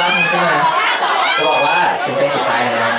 ร้านนี้ใช่ไหมจะบอกว่าถึงเป็นสุดท้ายแล้ว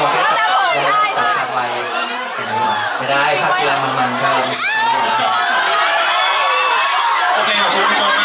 บอกให้ตัดตัดทางไว้ไม่ได้ภาพกีฬามันๆก็โอเคขอบคุณทุกคน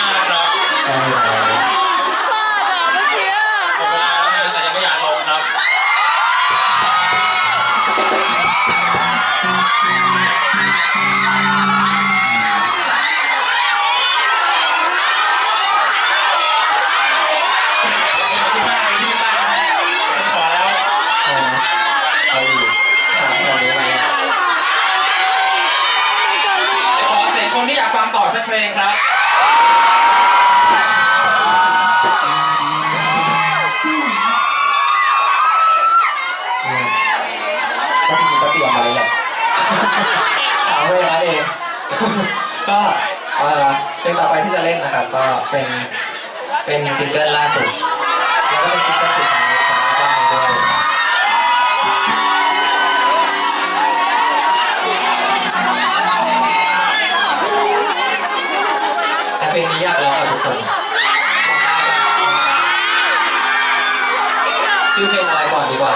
ก็เอ่อเพลงต่อไปที่จะเล่นนะครับ ก็เป็นเป็นซิงเกิลล่าสุดแล้วก็เป็นซิงเกิลสุดท้ายของอัลบั้มนี้ด้วยแต่เพลงนี้ยากร้องกับทุกคนชื่อเพลงอะไรก่อนดีกว่า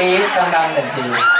ปี๊ดดังๆหนึ่งที